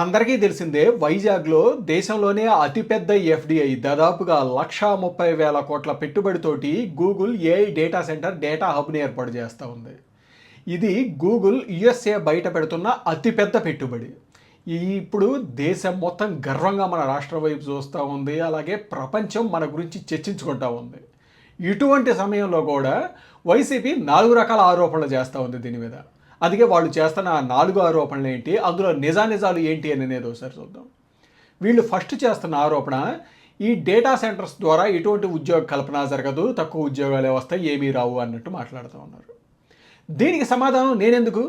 అందరికీ తెలిసిందే వైజాగ్లో దేశంలోనే అతిపెద్ద ఎఫ్డిఐ దాదాపుగా లక్షా ముప్పై వేల కోట్ల పెట్టుబడితోటి Google AI data center data హబ్ని ఏర్పాటు చేస్తూ ఉంది. ఇది గూగుల్ యుఎస్ఏ బయట పెడుతున్న అతిపెద్ద పెట్టుబడి. ఇప్పుడు దేశం మొత్తం గర్వంగా మన రాష్ట్రం వైపు చూస్తూ ఉంది అలాగే ప్రపంచం మన గురించి చర్చించుకుంటూ ఉంది. ఇటువంటి సమయంలో కూడా వైసీపీ నాలుగు రకాల ఆరోపణలు చేస్తూ ఉంది దీని మీద. అందుకే వాళ్ళు చేస్తున్న నాలుగు ఆరోపణలు ఏంటి అందులో నిజానిజాలు ఏంటి అని అనేది ఒకసారి చూద్దాం. వీళ్ళు ఫస్ట్ చేస్తున్న ఆరోపణ ఈ డేటా సెంటర్స్ ద్వారా ఎటువంటి ఉద్యోగ కల్పన జరగదు తక్కువ ఉద్యోగాలే వస్తాయి ఏమీ రావు అన్నట్టు మాట్లాడుతూ ఉన్నారు. దీనికి సమాధానం నేనెందుకు?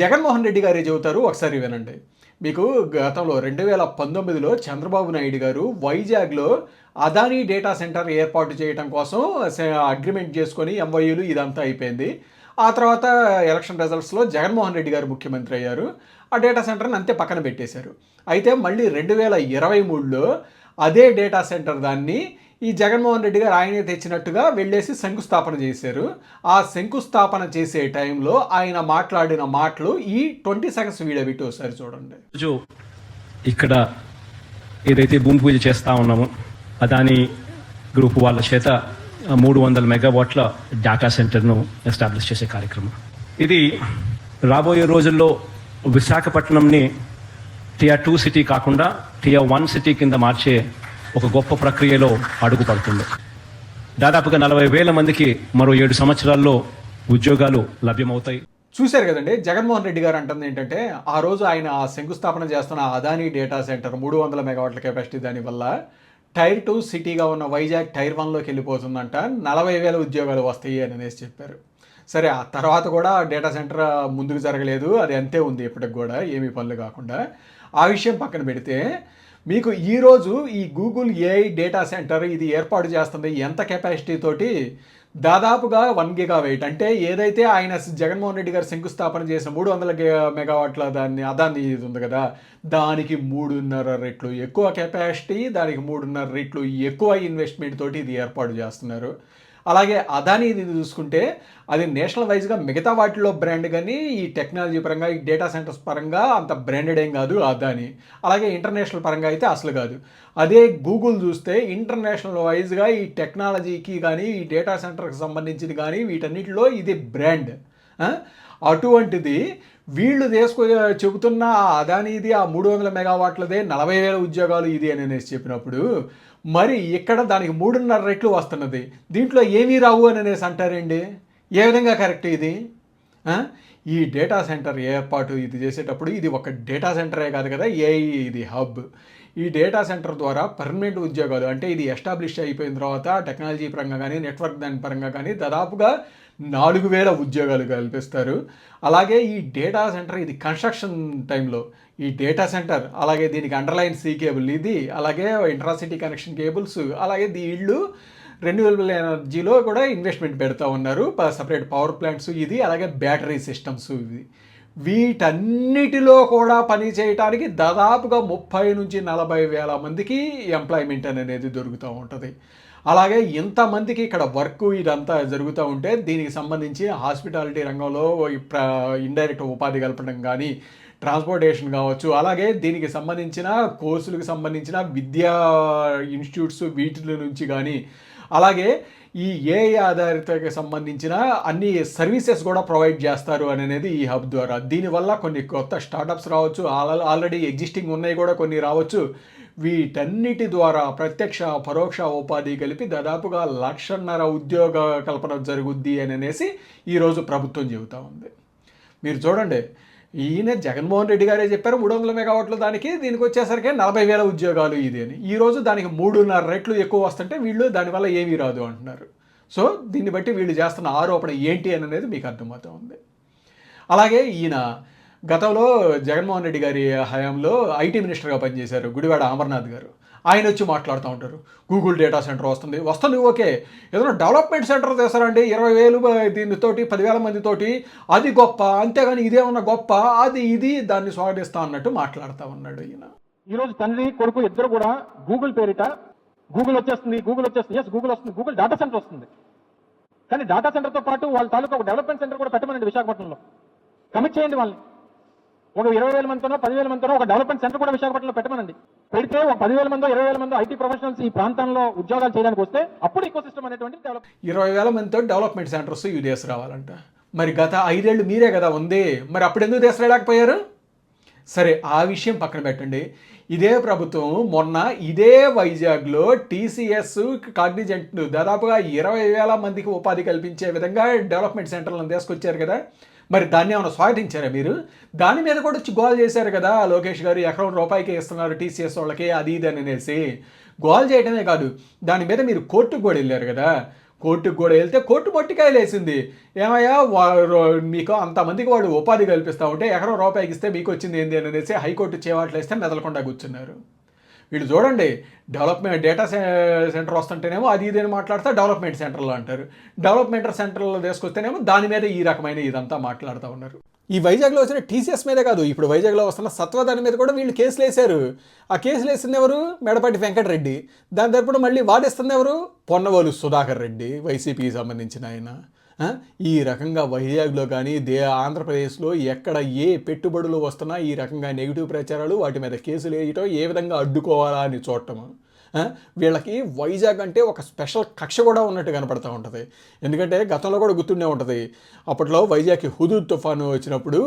జగన్మోహన్ రెడ్డి గారే చెబుతారు ఒకసారి వినండి. మీకు గతంలో రెండు వేల పంతొమ్మిదిలో చంద్రబాబు నాయుడు గారు వైజాగ్లో అదానీ డేటా సెంటర్ ఏర్పాటు చేయడం కోసం అగ్రిమెంట్ చేసుకొని ఎంవైయూలు ఇదంతా అయిపోయింది. ఆ తర్వాత ఎలక్షన్ రిజల్ట్స్లో జగన్మోహన్ రెడ్డి గారు ముఖ్యమంత్రి అయ్యారు. ఆ డేటా సెంటర్ని అంతే పక్కన పెట్టేశారు. అయితే మళ్ళీ రెండు వేల ఇరవై మూడులో అదే డేటా సెంటర్ దాన్ని ఈ జగన్మోహన్ రెడ్డి గారు ఆయనే తెచ్చినట్టుగా వెళ్ళేసి శంకుస్థాపన చేశారు. ఆ శంకుస్థాపన చేసే టైంలో ఆయన మాట్లాడిన మాటలు ఈ ట్వంటీ సెకండ్స్ వీడియో పెట్టి ఒకసారి చూడండి. ఇక్కడ ఏదైతే భూమి పూజ చేస్తా ఉన్నామో అదాని గ్రూప్ వాళ్ళ చేత మూడు వందల మెగావాట్ల డేటా సెంటర్ను ఎస్టాబ్లిష్ చేసే కార్యక్రమం. ఇది రాబోయే రోజుల్లో విశాఖపట్నంని టియర్ టూ సిటీ కాకుండా టియర్ వన్ సిటీ కింద మార్చే ఒక గొప్ప ప్రక్రియలో అడుగుపడుతుంది. దాదాపుగా నలభై వేల మందికి మరో ఏడు సంవత్సరాల్లో ఉద్యోగాలు లభ్యమవుతాయి. చూశారు కదండి జగన్మోహన్ రెడ్డి గారు అంటుంది ఏంటంటే ఆ రోజు ఆయన ఆ శంకుస్థాపన చేస్తున్న అదానీ డేటా సెంటర్ మూడు వందల మెగావాట్ల కెపాసిటీ దానివల్ల టైర్ టూ సిటీగా ఉన్న వైజాగ్ టైర్ వన్లోకి వెళ్ళిపోతుందంట. నలభై వేల ఉద్యోగాలు వస్తాయి అని అనేసి చెప్పారు. సరే ఆ తర్వాత కూడా డేటా సెంటర్ ముందుకు జరగలేదు. అది అంతే ఉంది ఇప్పటికి కూడా ఏమీ పనులు కాకుండా. ఆ విషయం పక్కన పెడితే మీకు ఈరోజు ఈ గూగుల్ ఏఐ డేటా సెంటర్ ఇది ఏర్పాటు చేస్తుంది ఎంత కెపాసిటీ తోటి? దాదాపుగా వన్ గిగా వెయిట్ అంటే ఏదైతే ఆయన జగన్మోహన్ రెడ్డి గారు శంకుస్థాపన చేసిన మూడు వందల మెగావాట్ల దాన్ని అదాన్ని ఇది ఉంది కదా దానికి మూడున్నర రెట్లు ఎక్కువ కెపాసిటీ దానికి మూడున్నర రెట్లు ఎక్కువ ఇన్వెస్ట్మెంట్ తోటి ఇది ఏర్పాటు చేస్తున్నారు. అలాగే అదాని ఇది చూసుకుంటే అది నేషనల్ వైజ్గా మిగతా వాటిలో బ్రాండ్ కానీ ఈ టెక్నాలజీ పరంగా ఈ డేటా సెంటర్స్ పరంగా అంత బ్రాండెడ్ ఏం కాదు అదాని. అలాగే ఇంటర్నేషనల్ పరంగా అయితే అసలు కాదు. అదే గూగుల్ చూస్తే ఇంటర్నేషనల్ వైజ్గా ఈ టెక్నాలజీకి కానీ ఈ డేటా సెంటర్కి సంబంధించింది కానీ వీటన్నిటిలో ఇది బ్రాండ్. అటువంటిది వీళ్ళు తీసుకు చెబుతున్న ఆ అదానీది ఆ మూడు వందల మెగావాట్లదే నలభై వేల ఉద్యోగాలు ఇది అని అనేసి చెప్పినప్పుడు మరి ఇక్కడ దానికి మూడున్నర రెట్లు వస్తున్నది. దీంట్లో ఏమీ రావు అని అనేసి అంటారండి ఏ విధంగా కరెక్ట్ ఇది? ఈ డేటా సెంటర్ ఏర్పాటు ఇది చేసేటప్పుడు ఇది ఒక డేటా సెంటరే కాదు కదా ఏఐ ఇది హబ్. ఈ డేటా సెంటర్ ద్వారా పర్మనెంట్ ఉద్యోగాలు అంటే ఇది ఎస్టాబ్లిష్ అయిపోయిన తర్వాత టెక్నాలజీ పరంగా కానీ నెట్వర్క్ దాని పరంగా కానీ దాదాపుగా నాలుగు వేల ఉద్యోగాలు కల్పిస్తారు. అలాగే ఈ డేటా సెంటర్ ఇది కన్స్ట్రక్షన్ టైంలో ఈ డేటా సెంటర్ అలాగే దీనికి అండర్లైన్ సీ కేబుల్ ఇది అలాగే ఇంట్రాసిటీ కనెక్షన్ కేబుల్స్ అలాగే దీళ్ళు రెన్యూవబుల్ ఎనర్జీలో కూడా ఇన్వెస్ట్మెంట్ పెడతా ఉన్నారు. సపరేట్ పవర్ ప్లాంట్స్ ఇది అలాగే బ్యాటరీ సిస్టమ్స్ ఇది వీటన్నిటిలో కూడా పని చేయటానికి దాదాపుగా ముప్పై నుంచి నలభై వేల మందికి ఎంప్లాయ్మెంట్ అనేది దొరుకుతూ ఉంటుంది. అలాగే ఇంతమందికి ఇక్కడ వర్క్ ఇదంతా జరుగుతూ ఉంటే దీనికి సంబంధించి హాస్పిటాలిటీ రంగంలో ఇండైరెక్ట్ ఉపాధి కల్పడం కానీ ట్రాన్స్పోర్టేషన్ కావచ్చు అలాగే దీనికి సంబంధించిన కోర్సులకు సంబంధించిన విద్యా ఇన్స్టిట్యూట్స్ వీటి నుంచి కానీ అలాగే ఈ ఏ ఆధారితకి సంబంధించిన అన్ని సర్వీసెస్ కూడా ప్రొవైడ్ చేస్తారు అనేది ఈ హబ్ ద్వారా. దీనివల్ల కొన్ని కొత్త స్టార్టప్స్ రావచ్చు ఆల్- ఆల్రెడీ ఎగ్జిస్టింగ్ ఉన్నాయి కూడా కొన్ని రావచ్చు. వీటన్నిటి ద్వారా ప్రత్యక్ష పరోక్ష ఉపాధి కలిపి దాదాపుగా లక్షన్నర ఉద్యోగ కల్పన జరుగుద్ది అని అనేసి ఈరోజు ప్రభుత్వం చెబుతా ఉంది. మీరు చూడండి ఈయన జగన్మోహన్ రెడ్డి గారే చెప్పారు మూడు వందల మెగావాట్లు దానికి దీనికి వచ్చేసరికి నలభై వేల ఉద్యోగాలు ఇది అని. ఈరోజు దానికి మూడున్నర రెట్లు ఎక్కువ వస్తుంటే వీళ్ళు దానివల్ల ఏమీ రాదు అంటున్నారు. సో దీన్ని బట్టి వీళ్ళు చేస్తున్న ఆరోపణ ఏంటి అని అనేది మీకు అర్థమవుతా ఉంది. అలాగే ఈయన గతంలో జగన్మోహన్ రెడ్డి గారి హయాంలో ఐటీ మినిస్టర్గా పనిచేశారు గుడివాడ అమర్నాథ్ గారు. ఆయన వచ్చి మాట్లాడుతూ ఉంటారు. గూగుల్ డేటా సెంటర్ వస్తుంది. వస్తుంది ఓకే. ఏదైనా డెవలప్మెంట్ సెంటర్ తెస్తారండి ఇరవై వేలు దీనితోటి పదివేల మందితోటి. అది గొప్ప. అంతేగాని ఇదేమన్నా గొప్ప? అది ఇది దాన్ని స్వాగతిస్తా అన్నట్టు మాట్లాడుతూ ఉన్నాడు ఈయన. ఈరోజు తండ్రి కొడుకు ఇద్దరు కూడా గూగుల్ పేరిట గూగుల్ వచ్చేస్తుంది గూగుల్ వచ్చేస్తుంది. ఎస్ గూగుల్ వస్తుంది. గూగుల్ డేటా సెంటర్ వస్తుంది. కానీ డేటా సెంటర్తో పాటు వాళ్ళ తాలూకా ఒక డెవలప్మెంట్ సెంటర్ కూడా పెట్టమనండి విశాఖపట్నంలో. కమిట్ చేయండి వాళ్ళని. ఒక ఇరవై వేల మందితోనో పదివేల మందితోనో ఒక డెవలప్మెంట్ సెంటర్ కూడా విశాఖపట్నంలో పెట్టమనండి. పెడితే ఒక పదివేల మందో ఇరవై వేల మందో ఐటీ ప్రొఫెషనల్స్ ఈ ప్రాంతంలో ఉద్యోగాలు చేయడానికి వస్తే అప్పుడు ఎక్కువ సిస్టమ్ అనేటువంటి డెవలప్ ఇరవై వేల మందితో డెవలప్మెంట్ సెంటర్స్ యూదేశ్ రావాలంట. మరి గత ఐదేళ్ళు మీరే కదా ఉంది మరి అప్పుడు ఎందుకు తీసుకురాలేకపోయారు సరే ఆ విషయం పక్కన పెట్టండి. ఇదే ప్రభుత్వం మొన్న ఇదే వైజాగ్లో టీసీఎస్ కాగ్నిజెంట్ దాదాపుగా ఇరవై వేల మందికి ఉపాధి కల్పించే విధంగా డెవలప్మెంట్ సెంటర్లను తీసుకొచ్చారు కదా. మరి దాన్ని ఏమైనా స్వాగతించారా మీరు? దాని మీద కూడా వచ్చి గోల్ చేశారు కదా లోకేష్ గారు ఎకరం రూపాయికి ఇస్తున్నారు టీసీఎస్ వాళ్ళకి అది ఇది అని అనేసి. గోల్ చేయడమే కాదు దాని మీద మీరు కోర్టుకు కూడా వెళ్ళారు కదా. కోర్టుకు కూడా వెళ్తే కోర్టు మొట్టికాయలేసింది ఏమయ్యా వారు మీకు అంతమందికి వాళ్ళు ఉపాధి కల్పిస్తూ ఉంటే ఎకరం రూపాయికి ఇస్తే మీకు వచ్చింది ఏంది అని అనేసి హైకోర్టు చేవాట్లు వేస్తే మెదలకుండా కూర్చున్నారు. వీళ్ళు చూడండి డెవలప్మెంట్ డేటా సెంటర్ వస్తుంటేనేమో అది ఇది మాట్లాడతా మాట్లాడితే డెవలప్మెంట్ సెంటర్లో అంటారు. డెవలప్మెంట్ సెంటర్లో తీసుకొస్తేనేమో దాని మీద ఈ రకమైన ఇదంతా మాట్లాడుతూ ఉన్నారు. ఈ వైజాగ్లో వచ్చిన టీసీఎస్ మీదే కాదు ఇప్పుడు వైజాగ్లో వస్తున్న సత్వ దాని మీద కూడా వీళ్ళు కేసులు వేశారు. ఆ కేసులు వేసింది ఎవరు? మెడపాటి వెంకటరెడ్డి. దాని తరపున మళ్ళీ వాదిస్తుంది ఎవరు? పొన్నవోలు సుధాకర్ రెడ్డి వైసీపీకి సంబంధించిన ఆయన. ఈ రకంగా వైజాగ్లో కానీ దే ఆంధ్రప్రదేశ్లో ఎక్కడ ఏ పెట్టుబడులు వస్తున్నా ఈ రకంగా నెగిటివ్ ప్రచారాలు వాటి మీద కేసులు వేయటం ఏ విధంగా అడ్డుకోవాలా అని చూడటం. వీళ్ళకి వైజాగ్ అంటే ఒక స్పెషల్ కక్ష కూడా ఉన్నట్టు కనపడతా ఉంటుంది. ఎందుకంటే గతంలో కూడా గుర్తుండే ఉంటుంది. అప్పట్లో వైజాగ్కి హుదూద్ తుఫాను వచ్చినప్పుడు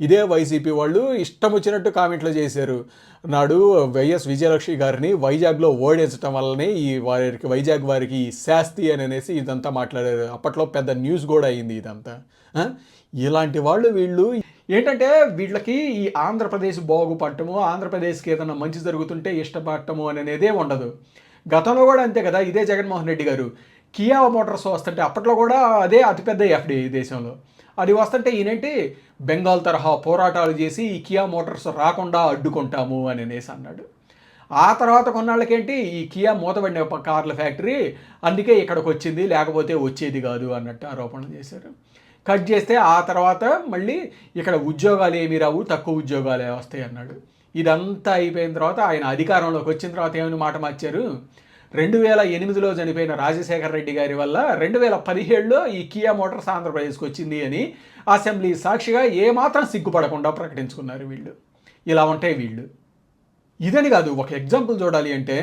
ఇదే వైసీపీ వాళ్ళు ఇష్టం వచ్చినట్టు కామెంట్లు చేశారు. నాడు వైఎస్ విజయలక్ష్మి గారిని వైజాగ్లో ఓడించడం వల్లనే ఈ వారికి వైజాగ్ వారికి శాస్తి అని అనేసి ఇదంతా మాట్లాడారు. అప్పట్లో పెద్ద న్యూస్ కూడా అయింది ఇదంతా. ఇలాంటి వాళ్ళు వీళ్ళు ఏంటంటే వీళ్ళకి ఈ ఆంధ్రప్రదేశ్ బాగుపడటము ఆంధ్రప్రదేశ్కి ఏదైనా మంచి జరుగుతుంటే ఇష్టపడటము అనేదే ఉండదు. గతంలో కూడా అంతే కదా ఇదే జగన్మోహన్ రెడ్డి గారు. కియా మోటార్స్ వస్తుంటే అప్పట్లో కూడా అదే అతిపెద్ద ఎఫ్డి ఈ దేశంలో. అది వస్తుంటే ఈయనేంటి బెంగాల్ తరహా పోరాటాలు చేసి ఈ కియా మోటార్స్ రాకుండా అడ్డుకుంటాము అని అనేసి అన్నాడు. ఆ తర్వాత కొన్నాళ్ళకేంటి ఈ కియా మూతబడిన కార్ల ఫ్యాక్టరీ అందుకే ఇక్కడికి వచ్చింది లేకపోతే వచ్చేది కాదు అన్నట్టు ఆరోపణలు చేశారు. కట్ చేస్తే ఆ తర్వాత మళ్ళీ ఇక్కడ ఉద్యోగాలు ఏమీ రావు తక్కువ ఉద్యోగాలే వస్తాయి అన్నాడు. ఇదంతా అయిపోయిన తర్వాత ఆయన అధికారంలోకి వచ్చిన తర్వాత ఏమైనా మాట మార్చారు? రెండు వేల ఎనిమిదిలో చనిపోయిన రాజశేఖర రెడ్డి గారి వల్ల రెండు వేల పదిహేడులో ఈ కియా మోటార్స్ ఆంధ్రప్రదేశ్కి వచ్చింది అని అసెంబ్లీ సాక్షిగా ఏమాత్రం సిగ్గుపడకుండా ప్రకటించుకున్నారు వీళ్ళు. ఇలా ఉంటాయి వీళ్ళు. ఇదని కాదు ఒక ఎగ్జాంపుల్ చూడాలి అంటే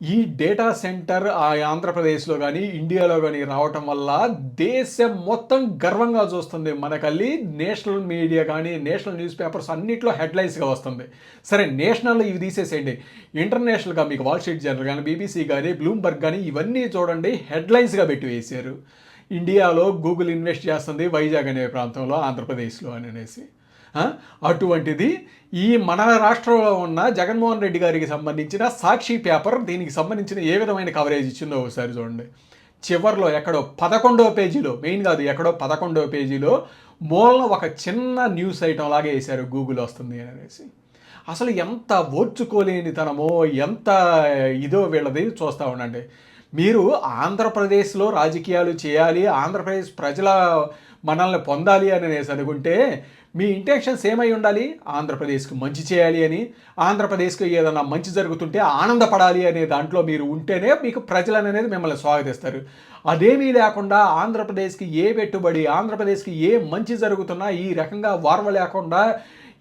ఈ డేటా సెంటర్ ఆ ఆంధ్రప్రదేశ్లో కానీ ఇండియాలో కానీ రావటం వల్ల దేశం మొత్తం గర్వంగా చూస్తుంది. మనకల్లి నేషనల్ మీడియా కానీ నేషనల్ న్యూస్ పేపర్స్ అన్నింటిలో హెడ్లైన్స్గా వస్తుంది. సరే నేషనల్ ఇవి తీసేసేయండి. ఇంటర్నేషనల్గా మీకు వాల్ స్ట్రీట్ జర్నల్ కానీ బీబీసీ కానీ బ్లూంబర్గ్ కానీ ఇవన్నీ చూడండి హెడ్లైన్స్గా పెట్టి వేశారు. ఇండియాలో గూగుల్ ఇన్వెస్ట్ చేస్తుంది వైజాగ్ అనే ప్రాంతంలో ఆంధ్రప్రదేశ్లో అని అనేసి. అటువంటిది ఈ మన రాష్ట్రంలో ఉన్న జగన్మోహన్ రెడ్డి గారికి సంబంధించిన సాక్షి పేపర్ దీనికి సంబంధించిన ఏ విధమైన కవరేజ్ ఇచ్చిందో ఒకసారి చూడండి. చివర్లో ఎక్కడో పదకొండవ పేజీలో మెయిన్ కాదు ఎక్కడో పదకొండవ పేజీలో మూలన ఒక చిన్న న్యూస్ ఐటమ్ లాగే వేశారు గూగుల్ వస్తుంది అనేసి. అసలు ఎంత ఓర్చుకోలేనితనమో ఎంత ఇదో వీళ్ళది చూస్తూ ఉండండి. మీరు ఆంధ్రప్రదేశ్లో రాజకీయాలు చేయాలి ఆంధ్రప్రదేశ్ ప్రజల మనల్ని పొందాలి అని అనేసి అనుకుంటే మీ ఇంటెన్షన్స్ ఏమై ఉండాలి? ఆంధ్రప్రదేశ్కి మంచి చేయాలి అని ఆంధ్రప్రదేశ్కి ఏదైనా మంచి జరుగుతుంటే ఆనందపడాలి అనే దాంట్లో మీరు ఉంటేనే మీకు ప్రజలు అనేది మిమ్మల్ని స్వాగతిస్తారు. అదేమీ లేకుండా ఆంధ్రప్రదేశ్కి ఏ పెట్టుబడి ఆంధ్రప్రదేశ్కి ఏ మంచి జరుగుతున్నా ఈ రకంగా వార్వ లేకుండా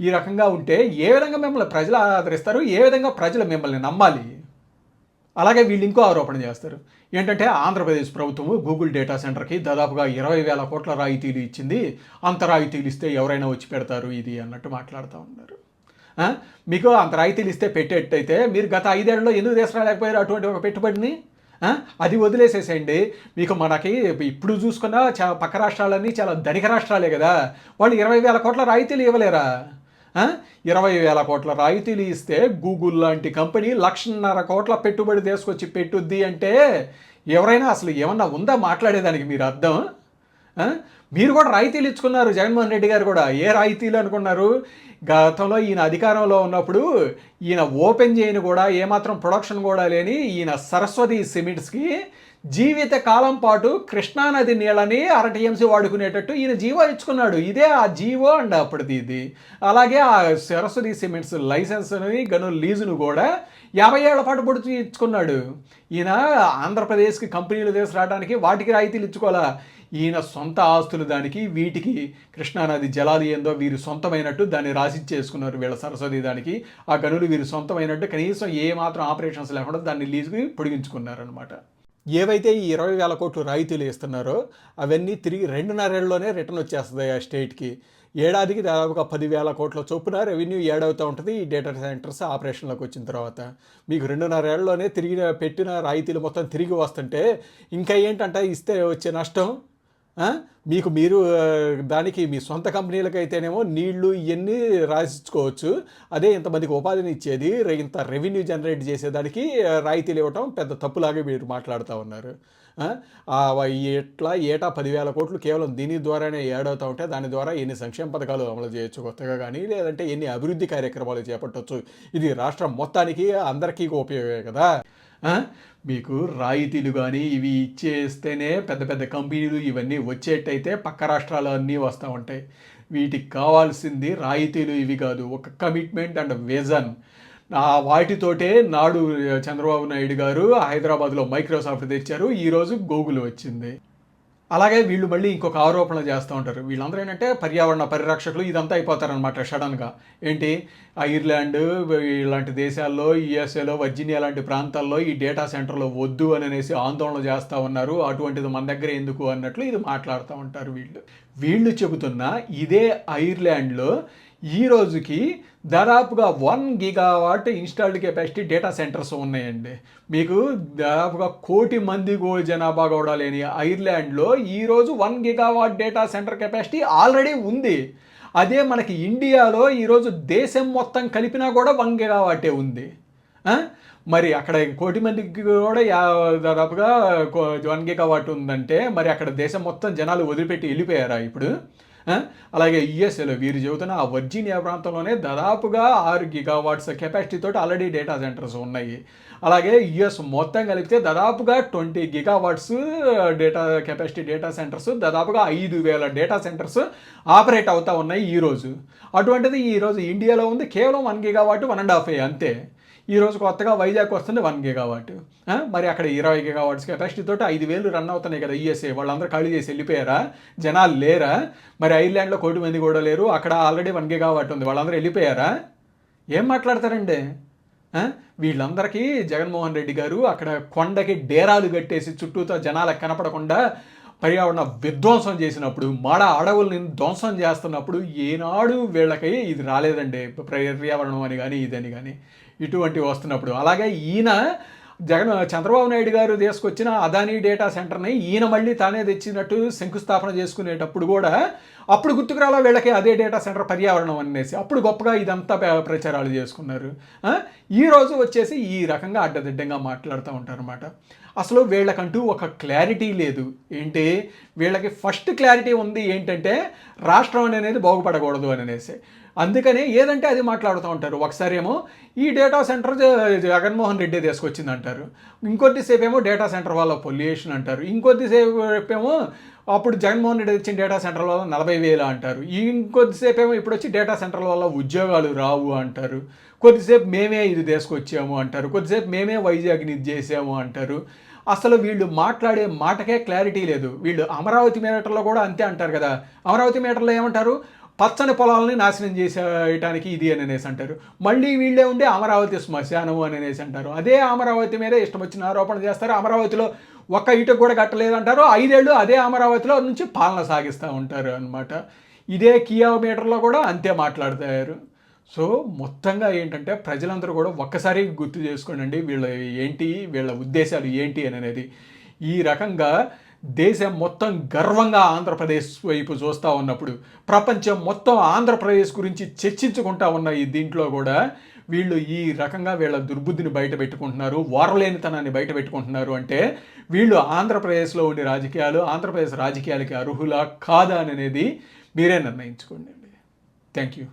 ఈ రకంగా ఉంటే ఏ విధంగా మిమ్మల్ని ప్రజలు ఆదరిస్తారు? ఏ విధంగా ప్రజలు మిమ్మల్ని నమ్మాలి? అలాగే వీళ్ళు ఇంకో ఆరోపణ చేస్తారు. ఏంటంటే ఆంధ్రప్రదేశ్ ప్రభుత్వము గూగుల్ డేటా సెంటర్కి దాదాపుగా ఇరవై వేల కోట్ల రాయితీలు ఇచ్చింది. అంత రాయితీలు ఇస్తే ఎవరైనా వచ్చి పెడతారు ఇది అన్నట్టు మాట్లాడుతూ ఉన్నారు. మీకు అంత రాయితీలు ఇస్తే పెట్టేట్టయితే మీరు గత ఐదేళ్ళలో ఎందుకు తీసుకురాలేకపోయారు అటువంటి ఒక పెట్టుబడిని? అది వదిలేసేసేయండి. మీకు మనకి ఇప్పుడు చూసుకున్న చాలా పక్క రాష్ట్రాలన్నీ చాలా ధనిక రాష్ట్రాలే కదా. వాళ్ళు ఇరవై వేల కోట్ల రాయితీలు ఇవ్వలేరా? ఇరవై వేల కోట్ల రాయితీలు ఇస్తే గూగుల్ లాంటి కంపెనీ లక్షన్నర కోట్ల పెట్టుబడి తీసుకొచ్చి పెట్టుద్ది అంటే ఎవరైనా అసలు ఏమన్నా ఉందా మాట్లాడేదానికి మీరు అర్థం? మీరు కూడా రాయితీలు ఇచ్చుకున్నారు జగన్మోహన్ రెడ్డి గారు కూడా. ఏ రాయితీలు అనుకున్నారు? గతంలో ఈయన అధికారంలో ఉన్నప్పుడు ఈయన ఓపెన్ చేయని కూడా ఏమాత్రం ప్రొడక్షన్ కూడా లేని ఈయన సరస్వతి సిమెంట్స్కి జీవిత కాలం పాటు కృష్ణానది నీళ్ళని అర టీఎంసీ వాడుకునేటట్టు ఈయన జీవో ఇచ్చుకున్నాడు. ఇదే ఆ జీవో అండ్ అప్పటిది ఇది. అలాగే ఆ సరస్వతి సిమెంట్స్ లైసెన్స్ని గను లీజును కూడా యాభై ఏళ్ళ పాటు పొడుచు ఇచ్చుకున్నాడు. ఈయన ఆంధ్రప్రదేశ్కి కంపెనీలు తీసుకురావడానికి వాటికి రాయితీలు ఇచ్చుకోవాలా? ఈయన సొంత ఆస్తులు దానికి వీటికి కృష్ణానది జలాలు ఏందో వీరు సొంతమైనట్టు దాన్ని రాసిచ్చేసుకున్నారు వీళ్ళ సరస్వతి దానికి. ఆ గనులు వీరు సొంతమైనట్టు కనీసం ఏ మాత్రం ఆపరేషన్స్ లేకుండా దాన్ని లీజుకి పొడిగించుకున్నారనమాట ఏవైతే ఈ ఇరవై వేల కోట్లు రాయితీలు ఇస్తున్నారో అవన్నీ తిరిగి రెండున్నరేళ్ళలోనే రిటర్న్ వచ్చేస్తుంది ఆ స్టేట్కి. ఏడాదికి దాదాపుగా పదివేల కోట్ల చొప్పున రెవెన్యూ ఏడవుతూ ఉంటుంది ఈ డేటా సెంటర్స్ ఆపరేషన్లోకి వచ్చిన తర్వాత. మీకు రెండున్నరేళ్ళలోనే తిరిగి పెట్టిన రాయితీలు మొత్తం తిరిగి వస్తుంటే ఇంకా ఏంటంటే ఇస్తే వచ్చే నష్టం? మీకు మీరు దానికి మీ సొంత కంపెనీలకైతేనేమో నీళ్ళు ఇవన్నీ రాసిచ్చుకోవచ్చు. అదే ఇంతమందికి ఉపాధిని ఇచ్చేది ఇంత రెవెన్యూ జనరేట్ చేసేదానికి రాయితీలు ఇవ్వటం పెద్ద తప్పులాగే మీరు మాట్లాడుతూ ఉన్నారు. ఎట్లా ఏటా పదివేల కోట్లు కేవలం దీని ద్వారానే ఏడవుతూ ఉంటే దాని ద్వారా ఎన్ని సంక్షేమ పథకాలు అమలు చేయొచ్చు కొత్తగా కానీ లేదంటే ఎన్ని అభివృద్ధి కార్యక్రమాలు చేపట్టవచ్చు ఇది రాష్ట్రం మొత్తానికి అందరికీ ఉపయోగమే కదా. మీకు రాయితీలు కానీ ఇవి ఇచ్చేస్తేనే పెద్ద పెద్ద కంపెనీలు ఇవన్నీ వచ్చేటైతే పక్క రాష్ట్రాలు అన్నీ వస్తూ ఉంటాయి. వీటికి కావాల్సింది రాయితీలు ఇవి కాదు ఒక కమిట్మెంట్ అండ్ విజన్. ఆ వాటితోటే నాడు చంద్రబాబు నాయుడు గారు హైదరాబాద్లో మైక్రోసాఫ్ట్ తెచ్చారు ఈరోజు గూగుల్ వచ్చింది. అలాగే వీళ్ళు మళ్ళీ ఇంకొక ఆరోపణలు చేస్తూ ఉంటారు. వీళ్ళందరూ ఏంటంటే పర్యావరణ పరిరక్షకులు ఇదంతా అయిపోతారనమాట సడన్గా. ఏంటి? ఐర్లాండ్ ఇలాంటి దేశాల్లో యుఎస్ఏలో వర్జీనియా లాంటి ప్రాంతాల్లో ఈ డేటా సెంటర్లో వద్దు అని అనేసి ఆందోళన చేస్తూ ఉన్నారు. అటువంటిది మన దగ్గర ఎందుకు అన్నట్లు ఇది మాట్లాడుతూ ఉంటారు వీళ్ళు. వీళ్ళు చెబుతున్న ఇదే ఐర్లాండ్లో ఈ రోజుకి దాదాపుగా one gigawatt installed capacity data centers ఉన్నాయండి. మీకు దాదాపుగా కోటి మంది గో జనాభా కూడా లేని ఐర్లాండ్లో ఈరోజు one gigawatt data center capacity already ఉంది. అదే మనకి ఇండియాలో ఈరోజు దేశం మొత్తం కలిపినా కూడా వన్ గిగావాటే ఉంది. మరి అక్కడ కోటి మందికి కూడా దాదాపుగా వన్ గిగావాట్ ఉందంటే మరి అక్కడ దేశం మొత్తం జనాలు వదిలిపెట్టి వెళ్ళిపోయారా ఇప్పుడు? అలాగే యుఎస్ఏలో వీరు చెబుతున్న ఆ వర్జీనియా ప్రాంతంలోనే దాదాపుగా ఆరు గిగావాట్స్ కెపాసిటీ తోటి ఆల్రెడీ డేటా సెంటర్స్ ఉన్నాయి. అలాగే యుఎస్ మొత్తం కలిపితే దాదాపుగా twenty gigawatts data capacity data centers దాదాపుగా ఐదు వేల డేటా సెంటర్స్ ఆపరేట్ అవుతూ ఉన్నాయి ఈరోజు అటువంటిది ఈరోజు ఇండియాలో ఉంది. కేవలం one gigawatt one and half ఏ అంతే. ఈరోజు కొత్తగా వైజాగ్ వస్తుంది వన్ గిగావాట్. మరి అక్కడ ఇరవై గిగావాట్స్ కెపాసిటీ తోటి ఐదు వేలు రన్ అవుతున్నాయి కదా ఈఎస్ఏ వాళ్ళందరూ ఖాళీ చేసి వెళ్ళిపోయారా? జనాలు లేరా? మరి ఐర్లాండ్లో కోటి మంది కూడా లేరు. అక్కడ ఆల్రెడీ వన్ గిగావాట్ ఉంది. వాళ్ళందరూ వెళ్ళిపోయారా? ఏం మాట్లాడతారండి? వీళ్ళందరికీ జగన్మోహన్ రెడ్డి గారు అక్కడ కొండకి డేరాలు కట్టేసి చుట్టూతో జనాలకు కనపడకుండా పర్యావరణ విధ్వంసం చేసినప్పుడు మాడ అడవుల్ని ధ్వంసం చేస్తున్నప్పుడు ఏనాడు వీళ్ళకి ఇది రాలేదండి. పర్యావరణం అని కానీ ఇదని కానీ ఇటువంటివి వస్తున్నప్పుడు. అలాగే ఈయన జగన్ చంద్రబాబు నాయుడు గారు తీసుకొచ్చిన అదానీ డేటా సెంటర్ని ఈయన మళ్ళీ తానే తెచ్చినట్టు శంకుస్థాపన చేసుకునేటప్పుడు కూడా అప్పుడు గుర్తుకురాలా వీళ్ళకి అదే డేటా సెంటర్ పర్యావరణం అనేసి. అప్పుడు గొప్పగా ఇదంతా ప్రచారాలు చేసుకున్నారు. ఈరోజు ఈ రోజు వచ్చేసి ఈ రకంగా అడ్డదిడ్డంగా మాట్లాడుతూ ఉంటారన్నమాట. అసలు వీళ్ళకంటూ ఒక క్లారిటీ లేదు. ఏంటి? వీళ్ళకి ఫస్ట్ క్లారిటీ ఉంది ఏంటంటే రాష్ట్రం అనేది బాగుపడకూడదు అని అనేసి. అందుకనే ఏదంటే అది మాట్లాడుతూ ఉంటారు. ఒకసారి ఏమో ఈ డేటా సెంటర్ జగన్మోహన్ రెడ్డి తీసుకొచ్చింది అంటారు ఇంకొద్దిసేపు ఏమో డేటా సెంటర్ వల్ల పొల్యూషన్ అంటారు. ఇంకొద్దిసేపు ఏమో అప్పుడు జగన్మోహన్ రెడ్డి తెచ్చిన డేటా సెంటర్ వల్ల నలభై వేలు అంటారు. ఇంకొద్దిసేపు ఏమో ఇప్పుడు వచ్చి డేటా సెంటర్ వల్ల ఉద్యోగాలు రావు అంటారు. కొద్దిసేపు మేమే ఇది తీసుకొచ్చాము అంటారు కొద్దిసేపు మేమే వైజాగ్ని ఇది చేసాము అంటారు. అసలు వీళ్ళు మాట్లాడే మాటకే క్లారిటీ లేదు. వీళ్ళు అమరావతి మీటర్లో కూడా అంతే అంటారు కదా. అమరావతి మీటర్లో ఏమంటారు? పచ్చని పొలాలని నాశనం చేసేయటానికి ఇది అని అనేసి అంటారు. మళ్ళీ వీళ్ళే ఉండే అమరావతి శ్మశానం అని అనేసి అంటారు. అదే అమరావతి మీదే ఇష్టం వచ్చిన ఆరోపణ చేస్తారు. అమరావతిలో ఒక్క ఇటుకు కూడా కట్టలేదంటారు ఐదేళ్ళు అదే అమరావతిలో నుంచి పాలన సాగిస్తూ ఉంటారు అన్నమాట. ఇదే కియా మీటర్లో కూడా అంతే మాట్లాడతారు. సో మొత్తంగా ఏంటంటే ప్రజలందరూ కూడా ఒక్కసారి గుర్తు చేసుకోండి వీళ్ళ ఏంటి వీళ్ళ ఉద్దేశాలు ఏంటి అని అనేది. ఈ రకంగా దేశం మొత్తం గర్వంగా ఆంధ్రప్రదేశ్ వైపు చూస్తూ ఉన్నప్పుడు ప్రపంచం మొత్తం ఆంధ్రప్రదేశ్ గురించి చర్చించుకుంటా ఉన్న ఈ దీంట్లో కూడా వీళ్ళు ఈ రకంగా వీళ్ళ దుర్బుద్ధిని బయట పెట్టుకుంటున్నారు వారలేనితనాన్ని బయట పెట్టుకుంటున్నారు అంటే వీళ్ళు ఆంధ్రప్రదేశ్లో ఉండే రాజకీయాలు ఆంధ్రప్రదేశ్ రాజకీయాలకి అర్హులా కాదా అనేది మీరే నిర్ణయించుకోండి థ్యాంక్ యూ